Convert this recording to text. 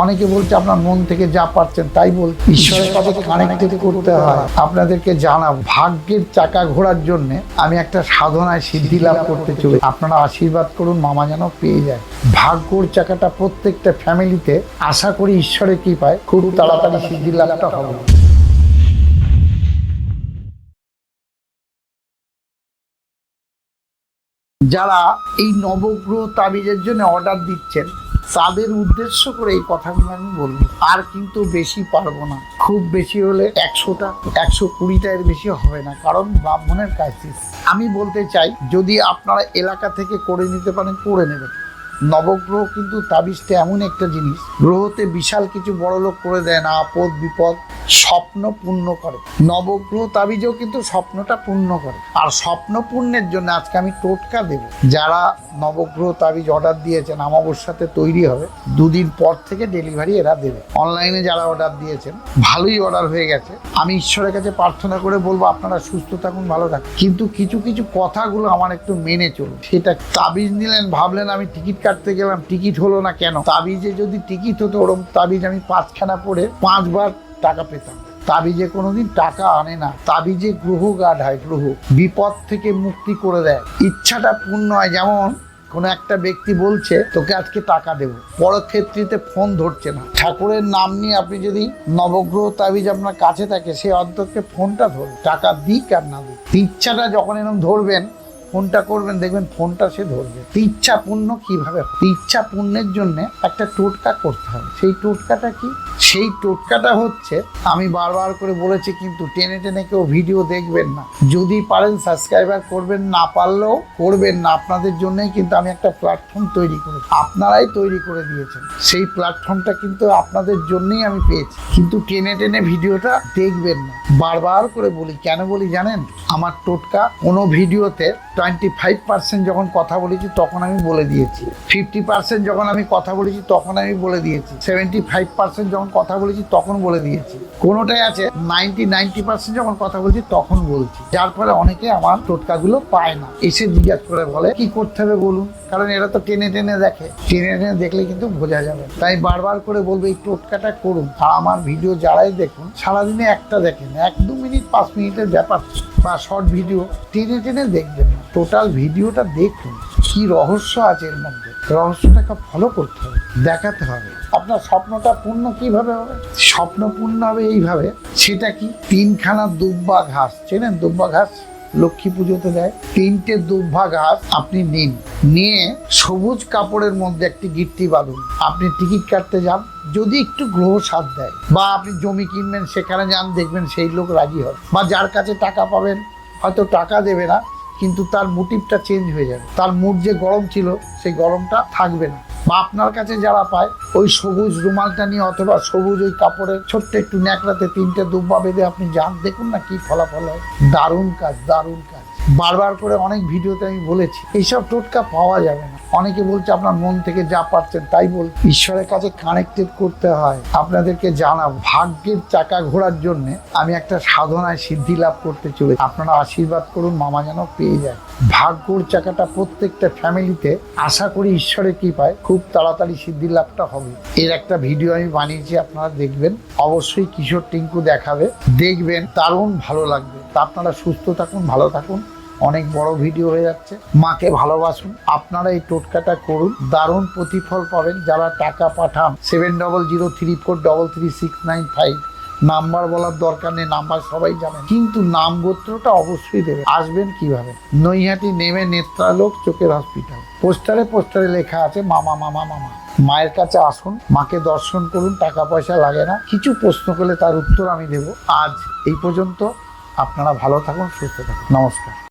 অনেকে বলছে আপনার মন থেকে যা পারছেন তাই বল ঈশ্বরের কাছে কানেক্টেড করতে হয়। আপনাদেরকে জানাব ভাগ্যের চাকা ঘোরার জন্য আমি একটা সাধনায় সিদ্ধি লাভ করতে চলে আপনারা আশীর্বাদ করুন মামা যেন পেয়ে যায়। ভাগ্যর চাকাটা প্রত্যেকটা ফ্যামিলিতে আশা করি ঈশ্বরের কি পায় খুব তাড়াতাড়ি সিদ্ধি লাভটা হবে। যারা এই নবগ্রহ তাবিজের জন্য অর্ডার দিচ্ছেন তাদের উদ্দেশ্য করে এই কথাগুলো আমি বলব। আর কিন্তু বেশি পারব না। খুব বেশি হলে একশোটা, একশো কুড়িটা এর বেশি হবে না। কারণ ব্রাহ্মণের ক্রাইসিস আমি বলতে চাই, যদি আপনারা এলাকা থেকে করে নিতে পারেন, করে নেবেন। নবগ্রহ কিন্তু তাবিজটা এমন একটা জিনিস, গ্রহতে বিশাল কিছু বড় লোক করে দেয় না আপদ বিপদ স্বপ্ন পূর্ণ করে। নবগ্রহ তাবিজও কিন্তু স্বপ্নটা পূর্ণ করে। আর স্বপ্ন পূর্ণের জন্য আজকে আমি টোটকা দেব। যারা নবগ্রহ তাবিজ অর্ডার দিয়েছেন অমাবস্যাতে তৈরি হবে, দুদিন পর থেকে ডেলিভারি এরা দেবে। অনলাইনে যারা অর্ডার দিয়েছেন, ভালোই অর্ডার হয়ে গেছে। আমি ঈশ্বরের কাছে প্রার্থনা করে বলব, আপনারা সুস্থ থাকুন, ভালো থাকুন। কিন্তু কিছু কিছু কথাগুলো আমার একটু মেনে চলুন। সেটা তাবিজ নিলেন, ভাবলেন আমি টিকিট কাটতে গেলাম, টিকিট হলো না কেন? তাবিজে যদি টিকিট হতো ওরকম তাবিজ আমি পাঁচখানা পরে পাঁচবার টাকা পেতাম। তাবিজে কোনোদিন টাকা আনে না। তাবিজে গ্রহ গাঢ় হয়, গ্রহ। বিপদ থেকে মুক্তি করে দেয়। ইচ্ছাটা পূর্ণ হয়, যেমন কোনো একটা ব্যক্তি বলছে, তোকে আজকে টাকা দেবো। পরক্ষেত্রিতে ফোন ধরছে না। ঠাকুরের নাম নিয়ে আপনি যদি নবগ্রহ তাবিজ আপনার কাছে থাকে, সে অন্তরকে ফোনটা ধরবে টাকা দিক আর না দিক। ইচ্ছাটা যখন এরকম ধরবেন ফোনটা করবেন, দেখবেন ফোনটা সে ধরবে। ইচ্ছা পূর্ণ কীভাবে? ইচ্ছা পূর্ণের জন্য একটা টোটকা করতে হবে। সেই টোটকাটা কি? সেই টোটকাটা হচ্ছে, আমি বারবার করে বলেছি কিন্তু টেনে টেনে কেউ ভিডিও দেখবেন না। যদি পারেন সাবস্ক্রাইবার করবেন, না পারলেও করবেন না। আপনাদের জন্যই কিন্তু আমি একটা প্ল্যাটফর্ম তৈরি করেছি আপনারাই তৈরি করে দিয়েছেন। সেই প্ল্যাটফর্মটা কিন্তু আপনাদের জন্যই আমি পেয়েছি। কিন্তু টেনে টেনে ভিডিওটা দেখবেন না। বারবার করে বলি, কেন বলি জানেন? আমার টোটকা কোনো ভিডিওতে টোয়েন্টি ফাইভ পার্সেন্ট যখন কথা বলেছি তখন আমি বলে দিয়েছি। ফিফটি পার্সেন্ট যখন আমি কথা বলেছি তখন আমি বলে দিয়েছি। সেভেন্টি ফাইভ পার্সেন্ট যখন কথা বলেছি তখন বলে দিয়েছি। কোনোটাই আছে নাইনটি নাইনটি পার্সেন্ট যখন কথা বলছি তখন বলছি। যার ফলে অনেকে আমার টোটকাগুলো পায় না। এসে জিজ্ঞাসা করে বলে, কি করতে হবে বলুন? কারণ এরা তো টেনে টেনে দেখে। টেনে টেনে দেখলে কিন্তু বোঝা যাবে। তাই বারবার করে বলব, এই টোটকাটা করুন। আমার ভিডিও যারাই দেখুন, সারাদিনে একটা দেখেন, এক দু মিনিট, পাঁচ মিনিটের ব্যাপার বা শর্ট ভিডিও টেনে টেনে দেখবেন না। টোটাল ভিডিওটা দেখুন, কি রহস্য আছে এর মধ্যে। রহস্যটাকে ফলো করতে হবে, দেখাতে হবে। আপনার স্বপ্নটা পূর্ণ কীভাবে হবে? স্বপ্ন পূর্ণ হবে এইভাবে, সেটা কি? তিনখানা দুব্বা ঘাস, চেনেন দুব্বা ঘাস? লক্ষ্মী পুজোতে দেয় তিনটে দুব্বা ঘাস আপনি নিন। নিয়ে সবুজ কাপড়ের মধ্যে একটি গিট্টি বাঁধুন। আপনি টিকিট কাটতে যান, যদি একটু গ্রহ সাথ দেয়, বা আপনি জমি কিনবেন, সেখানে যান, দেখবেন সেই লোক রাজি হবে বা যার কাছে টাকা পাবেন, হয়তো টাকা দেবে না কিন্তু তার মোটিভটা চেঞ্জ হয়ে যাবে। তার মুড যে গরম ছিল, সেই গরমটা থাকবে না। বা আপনার কাছে যারা পায়, ওই সবুজ রুমালটা নিয়ে অথবা সবুজ ওই কাপড়ের ছোট্ট একটু ন্যাকড়াতে তিনটে দুব্বা বেঁধে আপনি যান, দেখুন না কি ফলাফল হয়। দারুণ কাজ দারুণ কাজ। বারবার করে অনেক ভিডিওতে আমি বলেছি, এইসব টোটকা পাওয়া যাবে না। অনেকে বলছে আপনার মন থেকে যা পারছেন তাই বল। ঈশ্বরের কাছে কানেক্টেড করতে হয়। আপনাদেরকে জানাব, ভাগ্যের চাকা ঘোরার জন্য আমি একটা সাধনায় সিদ্ধি লাভ করতে চলে আপনারা আশীর্বাদ করুন, মামা যেন পেয়ে যায়। ভাগ্যর চাকাটা প্রত্যেকটা ফ্যামিলিতে আশা করি ঈশ্বরের কি পায় খুব তাড়াতাড়ি সিদ্ধি লাভটা হবে। এর একটা ভিডিও আমি বানিয়েছি, আপনারা দেখবেন। অবশ্যই কিশোর টিঙ্কু দেখাবে। দেখবেন, দারুণ ভালো লাগবে। তা আপনারা সুস্থ থাকুন, ভালো থাকুন। অনেক বড় ভিডিও হয়ে যাচ্ছে। মাকে ভালোবাসুন। আপনারা এই টোটকাটা করুন। দারুণ প্রতিফল পাবেন। যারা টাকা পাঠান seven double zero three four double three six nine five number বলার দরকার নেই, নাম্বার সবাই জানেন। কিন্তু নাম গোত্রটা অবশ্যই দেবে আসবেন কীভাবে? নৈহাটি নেমে নেত্রালোক চোখের হসপিটাল পোস্টারে পোস্টারে লেখা আছে, মামা মামা মামা। মায়ের কাছে আসুন, মাকে দর্শন করুন, টাকা পয়সা লাগে না। কিছু প্রশ্ন করলে তার উত্তর আমি দেব। আজ এই পর্যন্ত আপনারা ভালো থাকুন, সুস্থ থাকুন। নমস্কার।